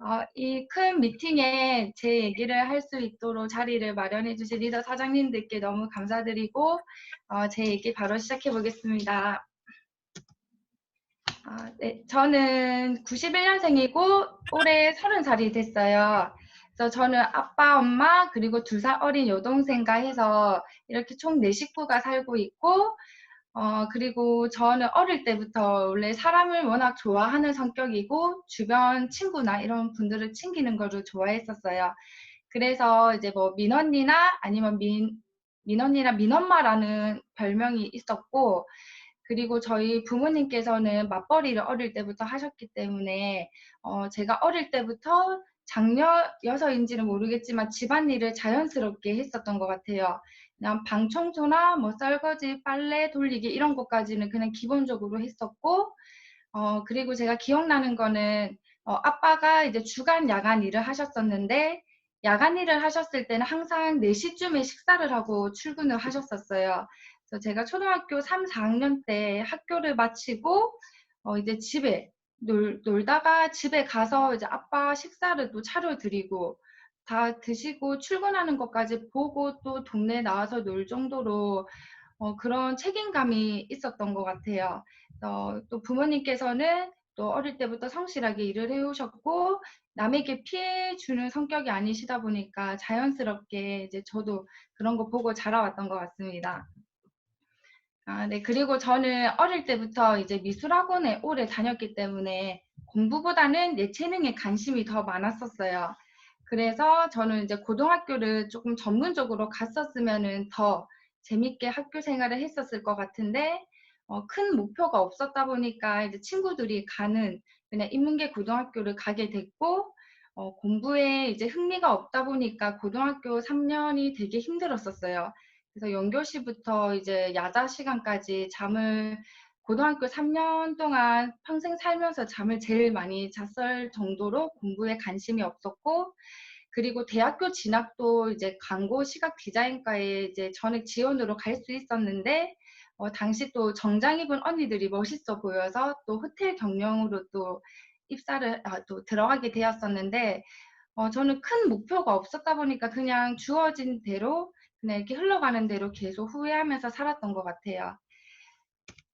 어, 이큰 미팅에 제 얘기를 할 수 있도록 자리를 마련해 주신 리더 사장님들께 너무 감사드리고 어, 제 얘기 바로 시작해 보겠습니다. 아, 네, 저는 91년생이고 올해 30살이 됐어요. 그래서 저는 아빠, 엄마, 그리고 두 살 어린 여동생과 해서 이렇게 총 네 식구가 살고 있고 어, 그리고 저는 어릴 때부터 원래 사람을 워낙 좋아하는 성격이고 주변 친구나 이런 분들을 챙기는 거를 좋아했었어요. 그래서 이제 뭐 민언니나 아니면 민, 민언니나 민엄마라는 별명이 있었고 그리고 저희 부모님께서는 맞벌이를 어릴 때부터 하셨기 때문에 어, 제가 어릴 때부터 장녀여서인지는 모르겠지만 집안일을 자연스럽게 했었던 것 같아요. 그냥 방 청소나 뭐 설거지, 빨래 돌리기 이런 것까지는 그냥 기본적으로 했었고, 어, 그리고 제가 기억나는 거는 어, 아빠가 이제 주간 야간 일을 하셨었는데, 야간 일을 하셨을 때는 항상 4시쯤에 식사를 하고 출근을 하셨었어요. 그래서 제가 초등학교 3, 4학년 때 학교를 마치고 어, 이제 집에 놀, 놀다가 집에 가서 이제 아빠 식사를 또 차려드리고 다 드시고 출근하는 것까지 보고 또 동네에 나와서 놀 정도로 어, 그런 책임감이 있었던 것 같아요. 어, 또 부모님께서는 또 어릴 때부터 성실하게 일을 해오셨고 남에게 피해 주는 성격이 아니시다 보니까 자연스럽게 이제 저도 그런 거 보고 자라왔던 것 같습니다. 아, 네. 그리고 저는 어릴 때부터 이제 미술학원에 오래 다녔기 때문에 공부보다는 예체능에 관심이 더 많았었어요. 그래서 저는 이제 고등학교를 조금 전문적으로 갔었으면은 더 재밌게 학교 생활을 했었을 것 같은데, 어, 큰 목표가 없었다 보니까 이제 친구들이 가는 그냥 인문계 고등학교를 가게 됐고, 어, 공부에 이제 흥미가 없다 보니까 고등학교 3년이 되게 힘들었었어요. 그래서 연교시부터 이제 야자 시간까지 잠을 고등학교 3년 동안 평생 살면서 잠을 제일 많이 잤을 정도로 공부에 관심이 없었고, 그리고 대학교 진학도 이제 광고 시각 디자인과에 이제 전액 지원으로 갈 수 있었는데, 어, 당시 또 정장 입은 언니들이 멋있어 보여서 또 호텔 경영으로 또 입사를, 아, 또 들어가게 되었었는데, 어, 저는 큰 목표가 없었다 보니까 그냥 주어진 대로 그냥 이렇게 흘러가는 대로 계속 후회하면서 살았던 것 같아요.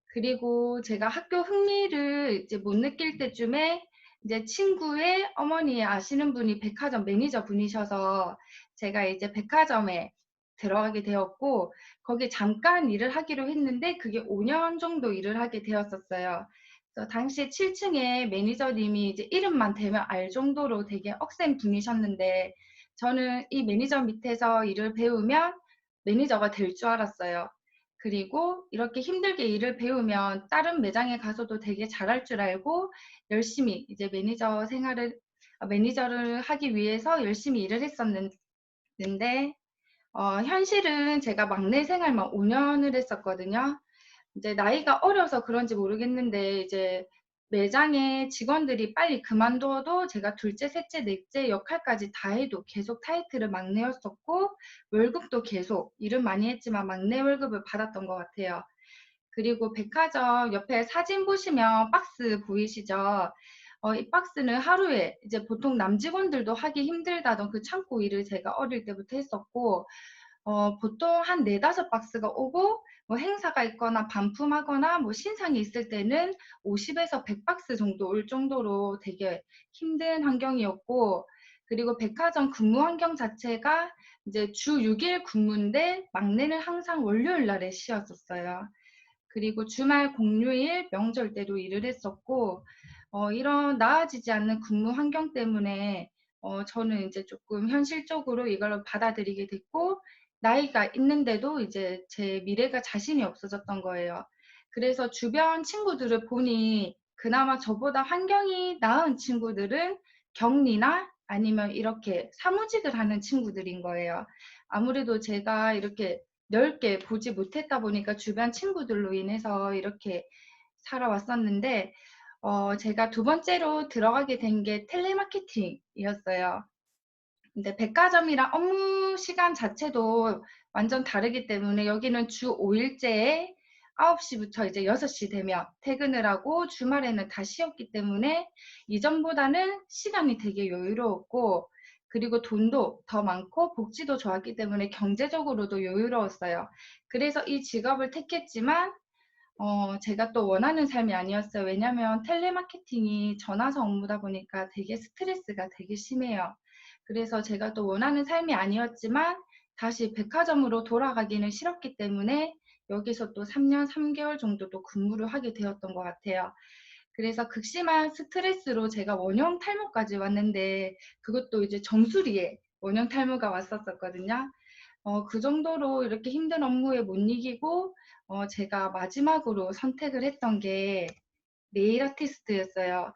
그리고 제가 학교 흥미를 이제 못 느낄 때쯤에 이제 친구의 어머니 아시는 분이 백화점 매니저 분이셔서 제가 이제 백화점에 들어가게 되었고 거기 잠깐 일을 하기로 했는데 그게 5년 정도 일을 하게 되었었어요. 그래서 당시 7층에 매니저님이 이제 이름만 대면 알 정도로 되게 억센 분이셨는데 저는 이 매니저 밑에서 일을 배우면 매니저가 될 줄 알았어요. 그리고 이렇게 힘들게 일을 배우면 다른 매장에 가서도 되게 잘할 줄 알고 열심히 이제 매니저 생활을 아, 매니저를 하기 위해서 열심히 일을 했었는데 어, 현실은 제가 막내 생활만 5년을 했었거든요. 이제 나이가 어려서 그런지 모르겠는데 이제 매장의 직원들이 빨리 그만둬도 제가 둘째, 셋째, 넷째 역할까지 다 해도 계속 타이틀을 막내였었고 월급도 계속 일은 많이 했지만 막내 월급을 받았던 것 같아요. 그리고 백화점 옆에 사진 보시면 박스 보이시죠? 어, 이 박스는 하루에 이제 보통 남직원들도 하기 힘들다던 그 창고 일을 제가 어릴 때부터 했었고 어, 보통 한 네다섯 박스가 오고 뭐 행사가 있거나 반품하거나 뭐 신상이 있을 때는 50에서 100박스 정도 올 정도로 되게 힘든 환경이었고 그리고 백화점 근무 환경 자체가 이제 주 6일 근무인데 막내는 항상 월요일 날에 쉬었었어요. 그리고 주말 공휴일 명절 때도 일을 했었고 어, 이런 나아지지 않는 근무 환경 때문에 어, 저는 이제 조금 현실적으로 이걸 받아들이게 됐고 나이가 있는데도 이제 제 미래가 자신이 없어졌던 거예요. 그래서 주변 친구들을 보니 그나마 저보다 환경이 나은 친구들은 격리나 아니면 이렇게 사무직을 하는 친구들인 거예요. 아무래도 제가 이렇게 넓게 보지 못했다 보니까 주변 친구들로 인해서 이렇게 살아왔었는데, 어, 제가 두 번째로 들어가게 된 게 텔레마케팅이었어요. 근데 백화점이랑 업무 시간 자체도 완전 다르기 때문에 여기는 주 5일제에 9시부터 이제 6시 되면 퇴근을 하고 주말에는 다 쉬었기 때문에 이전보다는 시간이 되게 여유로웠고 그리고 돈도 더 많고 복지도 좋았기 때문에 경제적으로도 여유로웠어요. 그래서 이 직업을 택했지만 어, 제가 또 원하는 삶이 아니었어요. 왜냐면 텔레마케팅이 전화서 업무다 보니까 되게 스트레스가 되게 심해요. 그래서 제가 또 원하는 삶이 아니었지만 다시 백화점으로 돌아가기는 싫었기 때문에 여기서 또 3년 3개월 정도 또 근무를 하게 되었던 것 같아요. 그래서 극심한 스트레스로 제가 원형 탈모까지 왔는데 그것도 이제 정수리에 원형 탈모가 왔었었거든요. 어, 그 정도로 이렇게 힘든 업무에 못 이기고 어, 제가 마지막으로 선택을 했던 게 네일 아티스트였어요.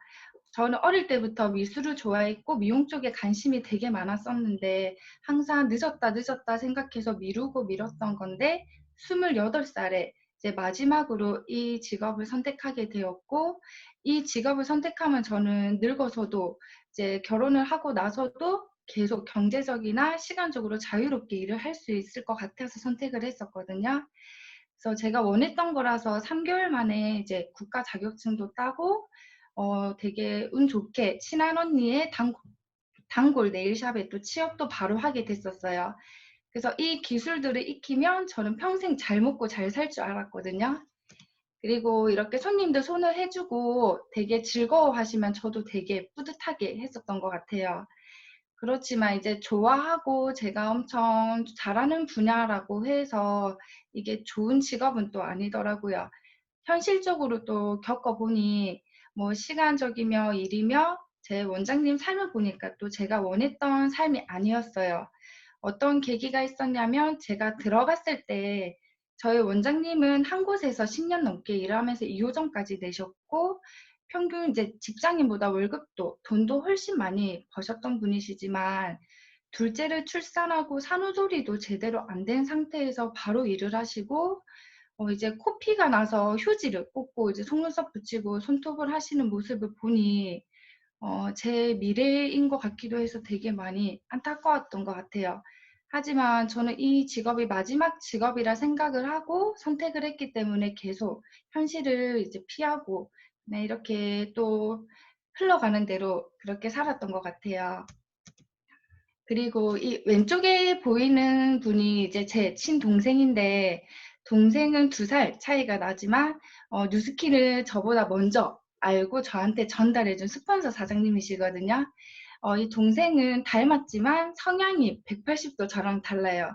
저는 어릴 때부터 미술을 좋아했고 미용 쪽에 관심이 되게 많았었는데 항상 늦었다 늦었다 생각해서 미루고 미뤘던 건데 28살에 이제 마지막으로 이 직업을 선택하게 되었고 이 직업을 선택하면 저는 늙어서도 이제 결혼을 하고 나서도 계속 경제적이나 시간적으로 자유롭게 일을 할 수 있을 것 같아서 선택을 했었거든요. 그래서 제가 원했던 거라서 3개월 만에 이제 국가 자격증도 따고 어 되게 운 좋게 친한 언니의 단골, 단골 네일샵에 또 취업도 바로 하게 됐었어요. 그래서 이 기술들을 익히면 저는 평생 잘 먹고 잘 살 줄 알았거든요. 그리고 이렇게 손님들 손을 해주고 되게 즐거워하시면 저도 되게 뿌듯하게 했었던 것 같아요. 그렇지만 이제 좋아하고 제가 엄청 잘하는 분야라고 해서 이게 좋은 직업은 또 아니더라고요. 현실적으로 또 겪어보니 뭐 시간적이며 일이며 제 원장님 삶을 보니까 또 제가 원했던 삶이 아니었어요. 어떤 계기가 있었냐면 제가 들어갔을 때 저희 원장님은 한 곳에서 10년 넘게 일하면서 2호점까지 내셨고 평균 이제 직장인보다 월급도 돈도 훨씬 많이 버셨던 분이시지만 둘째를 출산하고 산후조리도 제대로 안 된 상태에서 바로 일을 하시고 어 이제 코피가 나서 휴지를 꽂고 이제 속눈썹 붙이고 손톱을 하시는 모습을 보니 어 제 미래인 것 같기도 해서 되게 많이 안타까웠던 것 같아요. 하지만 저는 이 직업이 마지막 직업이라 생각을 하고 선택을 했기 때문에 계속 현실을 이제 피하고 네, 이렇게 또 흘러가는 대로 그렇게 살았던 것 같아요. 그리고 이 왼쪽에 보이는 분이 이제 제 친동생인데 동생은 두 살 차이가 나지만 어, 뉴스키를 저보다 먼저 알고 저한테 전달해준 스폰서 사장님이시거든요. 어, 이 동생은 닮았지만 성향이 180도 저랑 달라요.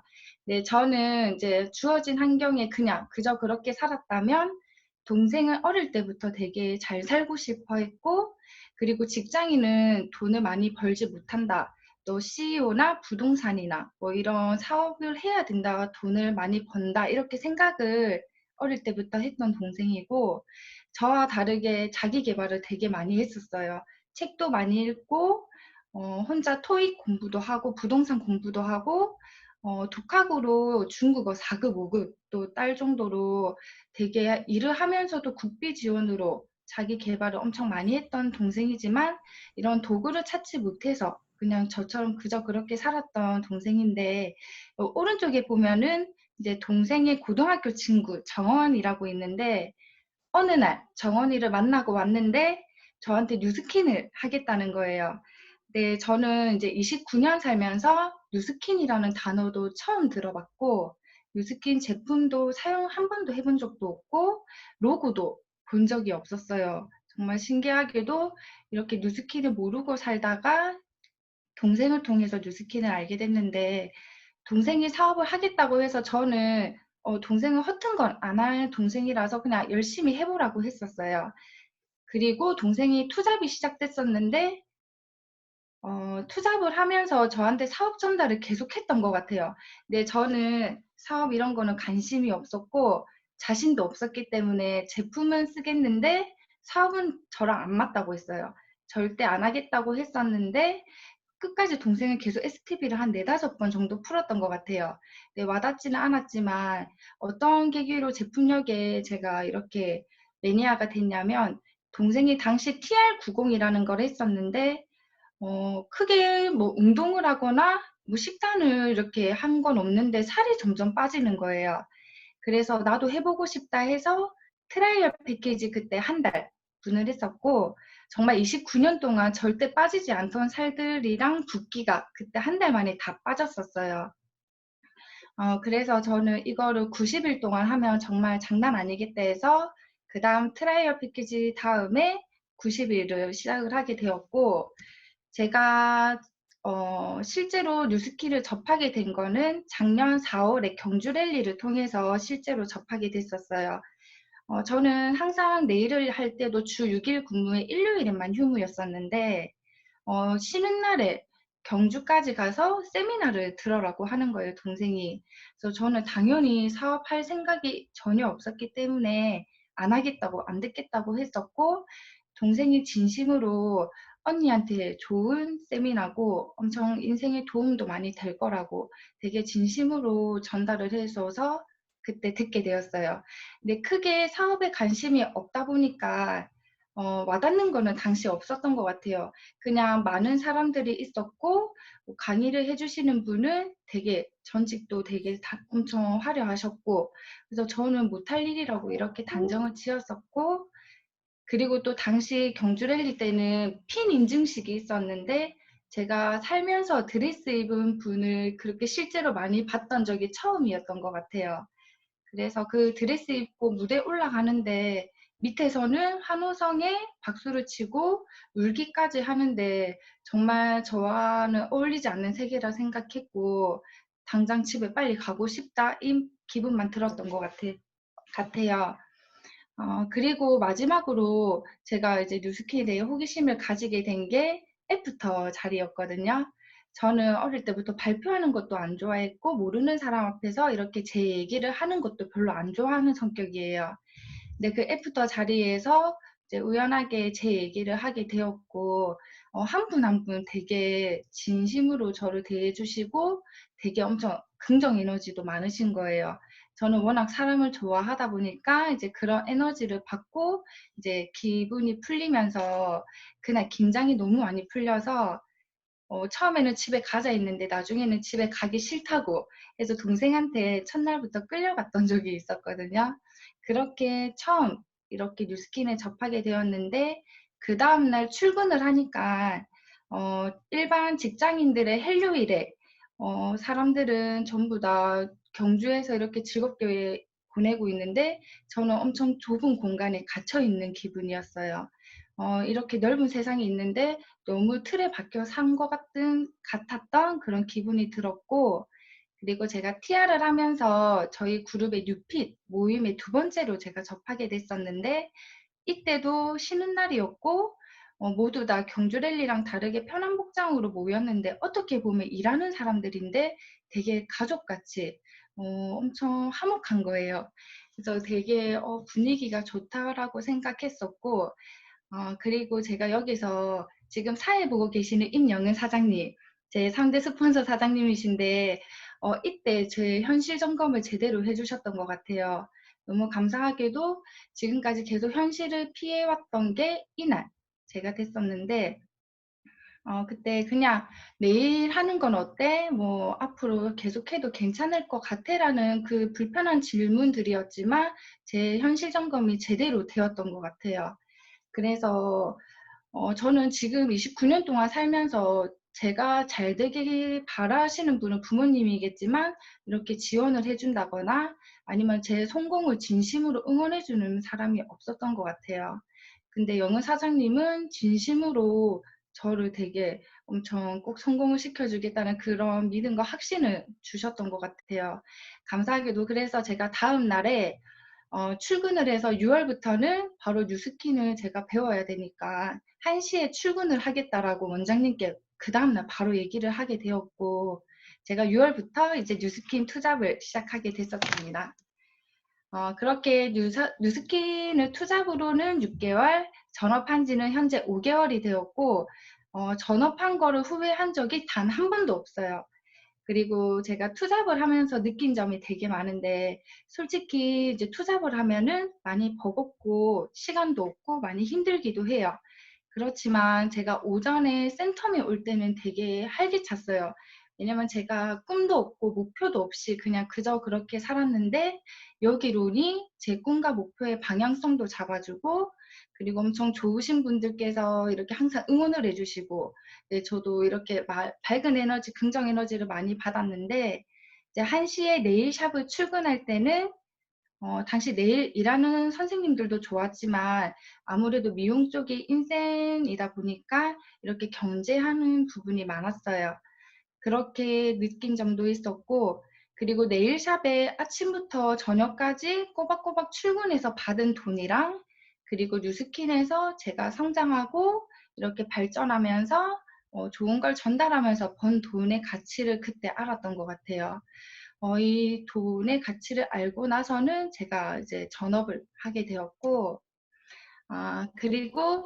네, 저는 이제 주어진 환경에 그냥 그저 그렇게 살았다면 동생은 어릴 때부터 되게 잘 살고 싶어 했고, 그리고 직장인은 돈을 많이 벌지 못한다. 또 CEO나 부동산이나 뭐 이런 사업을 해야 된다. 돈을 많이 번다. 이렇게 생각을 어릴 때부터 했던 동생이고, 저와 다르게 자기 개발을 되게 많이 했었어요. 책도 많이 읽고, 어, 혼자 토익 공부도 하고, 부동산 공부도 하고, 어, 독학으로 중국어 4급, 5급 또 딸 정도로 되게 일을 하면서도 국비 지원으로 자기 개발을 엄청 많이 했던 동생이지만 이런 도구를 찾지 못해서 그냥 저처럼 그저 그렇게 살았던 동생인데 어, 오른쪽에 보면은 이제 동생의 고등학교 친구 정원이라고 있는데 어느 날 정원이를 만나고 왔는데 저한테 뉴스킨을 하겠다는 거예요. 네, 저는 이제 29년 살면서 뉴스킨이라는 단어도 처음 들어봤고, 뉴스킨 제품도 사용 한 번도 해본 적도 없고, 로고도 본 적이 없었어요. 정말 신기하게도 이렇게 뉴스킨을 모르고 살다가 동생을 통해서 뉴스킨을 알게 됐는데, 동생이 사업을 하겠다고 해서 저는 어, 동생은 허튼 건 안 할 동생이라서 그냥 열심히 해보라고 했었어요. 그리고 동생이 투잡이 시작됐었는데, 어, 투잡을 하면서 저한테 사업 전달을 계속했던 것 같아요. 근데 저는 사업 이런 거는 관심이 없었고 자신도 없었기 때문에 제품은 쓰겠는데 사업은 저랑 안 맞다고 했어요. 절대 안 하겠다고 했었는데 끝까지 동생은 계속 STB를 한 네다섯 번 정도 풀었던 것 같아요. 네, 와닿지는 않았지만 어떤 계기로 제품력에 제가 이렇게 매니아가 됐냐면 동생이 당시 TR90이라는 걸 했었는데 어, 크게 뭐 운동을 하거나 뭐 식단을 이렇게 한 건 없는데 살이 점점 빠지는 거예요. 그래서 나도 해보고 싶다 해서 트라이얼 패키지 그때 한 달 분을 했었고 정말 29년 동안 절대 빠지지 않던 살들이랑 붓기가 그때 한 달 만에 다 빠졌었어요. 어, 그래서 저는 이거를 90일 동안 하면 정말 장난 아니겠다 해서 그 다음 트라이얼 패키지 다음에 90일을 시작을 하게 되었고 제가 어, 실제로 뉴스키를 접하게 된 거는 작년 4월에 경주 랠리를 통해서 실제로 접하게 됐었어요. 어, 저는 항상 내일을 할 때도 주 6일 근무에 일요일에만 휴무였었는데 어, 쉬는 날에 경주까지 가서 세미나를 들어라고 하는 거예요, 동생이. 그래서 저는 당연히 사업할 생각이 전혀 없었기 때문에 안 하겠다고, 안 듣겠다고 했었고, 동생이 진심으로 언니한테 좋은 세미나고 엄청 인생에 도움도 많이 될 거라고 되게 진심으로 전달을 해줘서 그때 듣게 되었어요. 근데 크게 사업에 관심이 없다 보니까 어, 와닿는 거는 당시 없었던 것 같아요. 그냥 많은 사람들이 있었고 뭐 강의를 해주시는 분은 되게 전직도 되게 다, 엄청 화려하셨고 그래서 저는 못할 일이라고 이렇게 단정을 지었었고 그리고 또 당시 경주랠리 때는 핀 인증식이 있었는데 제가 살면서 드레스 입은 분을 그렇게 실제로 많이 봤던 적이 처음이었던 것 같아요. 그래서 그 드레스 입고 무대 올라가는데 밑에서는 한호성에 박수를 치고 울기까지 하는데 정말 저와는 어울리지 않는 세계라 생각했고 당장 집에 빨리 가고 싶다 이 기분만 들었던 것 같아, 같아요. 어, 그리고 마지막으로 제가 이제 뉴스키에 대해 호기심을 가지게 된 게 애프터 자리였거든요. 저는 어릴 때부터 발표하는 것도 안 좋아했고 모르는 사람 앞에서 이렇게 제 얘기를 하는 것도 별로 안 좋아하는 성격이에요. 근데 그 애프터 자리에서 이제 우연하게 제 얘기를 하게 되었고 어, 한분 한 분 되게 진심으로 저를 대해주시고 되게 엄청 긍정 에너지도 많으신 거예요. 저는 워낙 사람을 좋아하다 보니까 이제 그런 에너지를 받고 이제 기분이 풀리면서 그날 긴장이 너무 많이 풀려서 어, 처음에는 집에 가자 했는데 나중에는 집에 가기 싫다고 해서 동생한테 첫날부터 끌려갔던 적이 있었거든요. 그렇게 처음 이렇게 뉴스킨에 접하게 되었는데 그 다음날 출근을 하니까 어, 일반 직장인들의 헬로일에 어, 사람들은 전부 다 경주에서 이렇게 즐겁게 보내고 있는데 저는 엄청 좁은 공간에 갇혀 있는 기분이었어요. 어, 이렇게 넓은 세상이 있는데 너무 틀에 박혀 산 것 같은 같았던 그런 기분이 들었고 그리고 제가 TR을 하면서 저희 그룹의 뉴핏 모임의 두 번째로 제가 접하게 됐었는데 이때도 쉬는 날이었고 어, 모두 다 경주랠리랑 다르게 편한 복장으로 모였는데 어떻게 보면 일하는 사람들인데 되게 가족같이 어, 엄청 화목한 거예요. 그래서 되게 어, 분위기가 좋다라고 생각했었고 어, 그리고 제가 여기서 지금 사회 보고 계시는 임영은 사장님 제 3대 스폰서 사장님이신데 어, 이때 제 현실 점검을 제대로 해주셨던 것 같아요. 너무 감사하게도 지금까지 계속 현실을 피해왔던 게 이날 제가 됐었는데 어, 그때 그냥 내일 하는 건 어때? 뭐 앞으로 계속해도 괜찮을 것 같아? 라는 그 불편한 질문들이었지만 제 현실 점검이 제대로 되었던 것 같아요. 그래서 어, 저는 지금 29년 동안 살면서 제가 잘 되길 바라시는 분은 부모님이겠지만 이렇게 지원을 해준다거나 아니면 제 성공을 진심으로 응원해주는 사람이 없었던 것 같아요. 근데 영어 사장님은 진심으로 저를 되게 엄청 꼭 성공을 시켜주겠다는 그런 믿음과 확신을 주셨던 것 같아요. 감사하게도 그래서 제가 다음 날에 어, 출근을 해서 6월부터는 바로 뉴스킨을 제가 배워야 되니까 1시에 출근을 하겠다라고 원장님께 그 다음날 바로 얘기를 하게 되었고 제가 6월부터 이제 뉴스킨 투잡을 시작하게 됐었습니다. 어, 그렇게 뉴사, 뉴스킨을 투잡으로는 6개월, 전업한 지는 현재 5개월이 되었고 어, 전업한 거를 후회한 적이 단 한 번도 없어요. 그리고 제가 투잡을 하면서 느낀 점이 되게 많은데 솔직히 이제 투잡을 하면은 많이 버겁고 시간도 없고 많이 힘들기도 해요. 그렇지만 제가 오전에 센텀에 올 때는 되게 활기찼어요. 왜냐면 제가 꿈도 없고 목표도 없이 그냥 그저 그렇게 살았는데 여기로 오니 제 꿈과 목표의 방향성도 잡아주고 그리고 엄청 좋으신 분들께서 이렇게 항상 응원을 해주시고 네, 저도 이렇게 마, 밝은 에너지, 긍정 에너지를 많이 받았는데 이제 1시에 네일 샵을 출근할 때는 어, 당시 내일 일하는 선생님들도 좋았지만 아무래도 미용 쪽이 인생이다 보니까 이렇게 경제하는 부분이 많았어요. 그렇게 느낀 점도 있었고 그리고 네일샵에 아침부터 저녁까지 꼬박꼬박 출근해서 받은 돈이랑 그리고 뉴스킨에서 제가 성장하고 이렇게 발전하면서 어, 좋은 걸 전달하면서 번 돈의 가치를 그때 알았던 것 같아요. 어, 이 돈의 가치를 알고 나서는 제가 이제 전업을 하게 되었고, 아, 그리고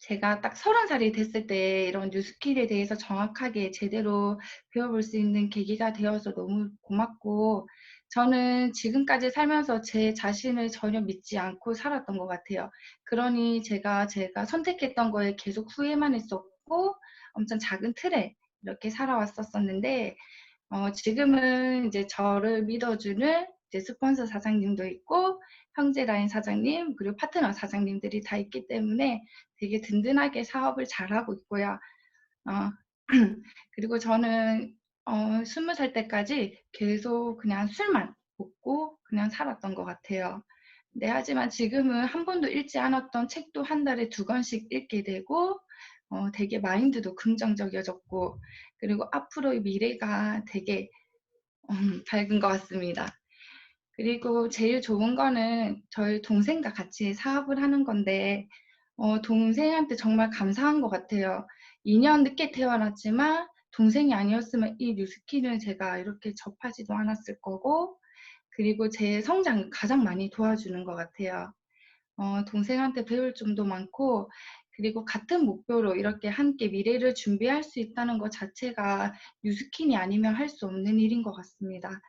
제가 딱 서른 살이 됐을 때 이런 뉴스킬에 대해서 정확하게 제대로 배워볼 수 있는 계기가 되어서 너무 고맙고, 저는 지금까지 살면서 제 자신을 전혀 믿지 않고 살았던 것 같아요. 그러니 제가 제가 선택했던 거에 계속 후회만 했었고, 엄청 작은 틀에 이렇게 살아왔었었는데, 어, 지금은 이제 저를 믿어주는 이제 스폰서 사장님도 있고 형제 라인 사장님 그리고 파트너 사장님들이 다 있기 때문에 되게 든든하게 사업을 잘하고 있고요. 어, 그리고 저는 어, 스무 살 때까지 계속 그냥 술만 먹고 그냥 살았던 것 같아요. 네, 하지만 지금은 한 번도 읽지 않았던 책도 한 달에 두 권씩 읽게 되고 어, 되게 마인드도 긍정적이어졌고 그리고 앞으로의 미래가 되게 음, 밝은 것 같습니다. 그리고 제일 좋은 거는 저희 동생과 같이 사업을 하는 건데 어, 동생한테 정말 감사한 것 같아요. 2년 늦게 태어났지만 동생이 아니었으면 이 뉴스키는 제가 이렇게 접하지도 않았을 거고 그리고 제 성장을 가장 많이 도와주는 것 같아요. 어, 동생한테 배울 점도 많고 그리고 같은 목표로 이렇게 함께 미래를 준비할 수 있다는 것 자체가 뉴스킨이 아니면 할 수 없는 일인 것 같습니다.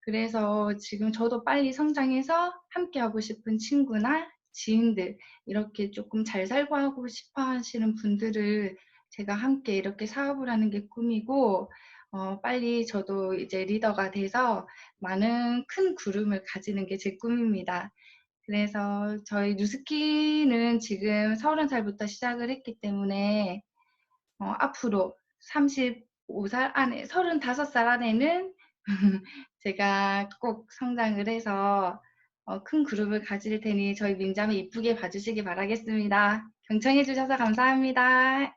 그래서 지금 저도 빨리 성장해서 함께 하고 싶은 친구나 지인들, 이렇게 조금 잘 살고 하고 싶어 하시는 분들을 제가 함께 이렇게 사업을 하는 게 꿈이고, 어, 빨리 저도 이제 리더가 돼서 많은 큰 구름을 가지는 게 제 꿈입니다. 그래서 저희 뉴스키는 지금 서른 살부터 시작을 했기 때문에 어, 앞으로 35살 안에, 35살 안에는 제가 꼭 성장을 해서 어, 큰 그룹을 가질 테니 저희 민자매 이쁘게 봐주시기 바라겠습니다. 경청해 주셔서 감사합니다.